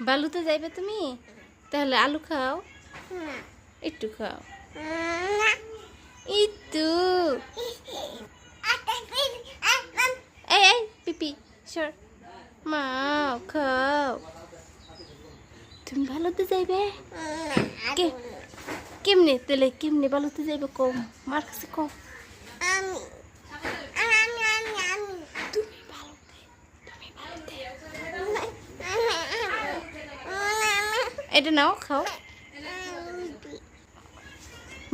বালুতে যাইবে তুমি? তাহলে আলু খাও। একটু খাও। একটু এই এই, পিপি, সর। মাও খাও। তুমি ভালোতে যাইবে? কেমনে, তাহলে কেমনে ভালোতে যাইবে কম? মার কাছে কম তুমি ভালোতে তুমি ভালোতে এটা নাও খাও।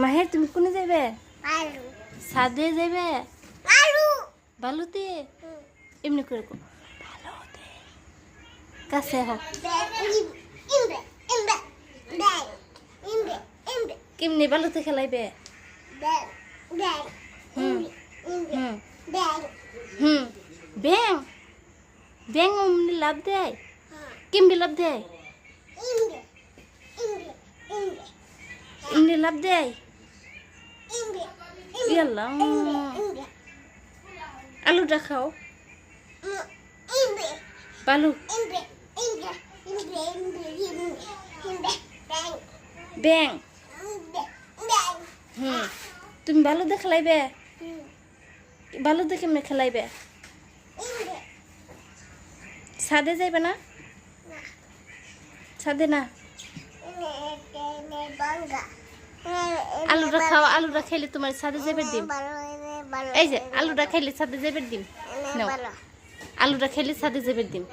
মাহের তুমি কোনে যাইবে? সাদে যাইবে? ভালোতে এমনি করে কো। ভালোতে কাছে হোক কেমনি ভালোতে খেলাইবে? হুম। হুম। হুম। ব্যাং। ব্যাং অমনি লাভ দেয়? কেমনি লাভ দেয়? এমনি লাভ দেয় ইয়াল্লা আলুটা খাও বালু ব্যাং হুম তুমি বালুতে খেলাইবে বালুতে কেমনে খেলাইবে ছাদে যাইবে না। ছাদে না? আলুটা খাও আলুটা খাইলে তোমার ছাদে যাবে ডিম। এই যে আলুটা খাইলে ছাদে যাবে ডিম। নাও। আলুটা খাইলে ছাদে যাবে ডিম।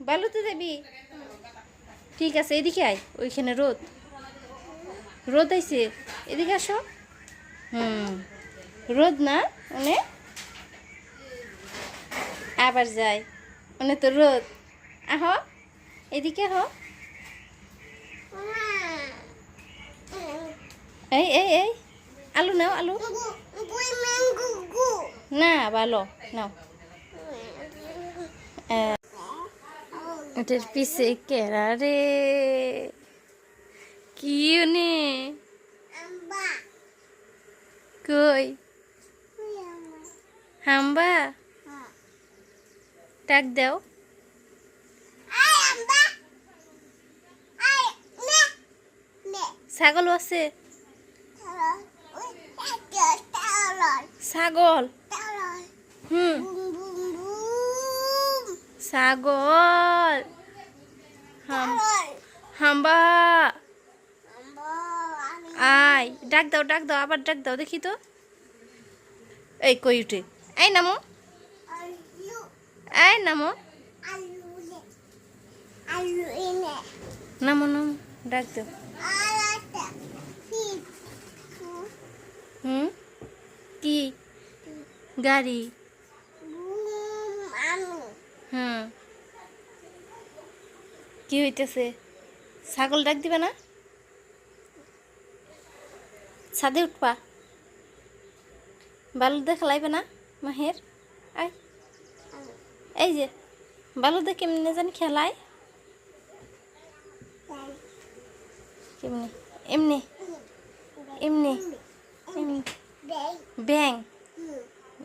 বালুতে যাবি ঠিক আছে এদিকে আয় ওইখানে রোদ। রোদ আইছে এদিকে আসো। হুম রোদ না মানে? আবার যায় মানে তো রোদ। আহ। এদিকে আহ এই এই এই। আলু নাও আলু। না ভালো নাও। এটার পিছে কেরা রে? কি নে কই? হাম্বা ডাক দাও। ছাগল আছে? ছাগল। হুম। ছাগল। হাম হাম্বা। আয়, ডাক দাও ডাক দাও, আবার ডাক দাও, দেখি তো। এই কই উঠে? এই নামো। এই নামো। নামো নামো, ডাক দাও হুম কি গাড়ি। হুম। কি হইতেছে? ছাগল ডাক দিবে না? ছাদে উঠবা। বালু দিয়ে খেলাইবে না মাহের? আয়। এই যে বালু দিয়ে কেমনে জানি খেলায়। কেমনি? এমনি। এমনি। এমনি। ব্যাং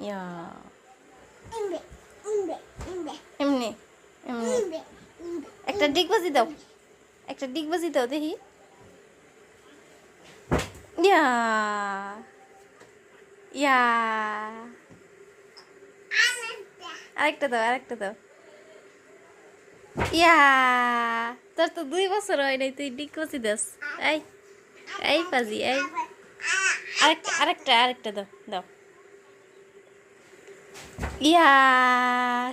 ইয়া এমনি এমনি একটা ডিগবাজি দাও। একটা ডিগবাজি দাও দেখি। ইয়া। ইয়া। আরেকটা দাও আরেকটা দাও। ইয়া। তোর তো দুই বছর হয় নাই, তুই ডিগবাজি দাস। এই এই পাজি এই। আরেকটা আরেকটা আরেকটা দাও দাও। ইয়া,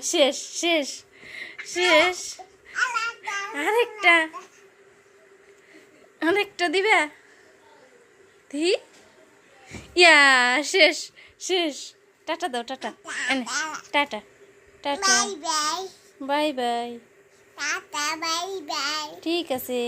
শেষ শেষ শেষ। আরেকটা। আরেকটা দিবে? দি? ইয়া শেষ শেষ। টাটা দাও টাটা। এনে টাটা টাটা। Bye bye. ঠিক আছে।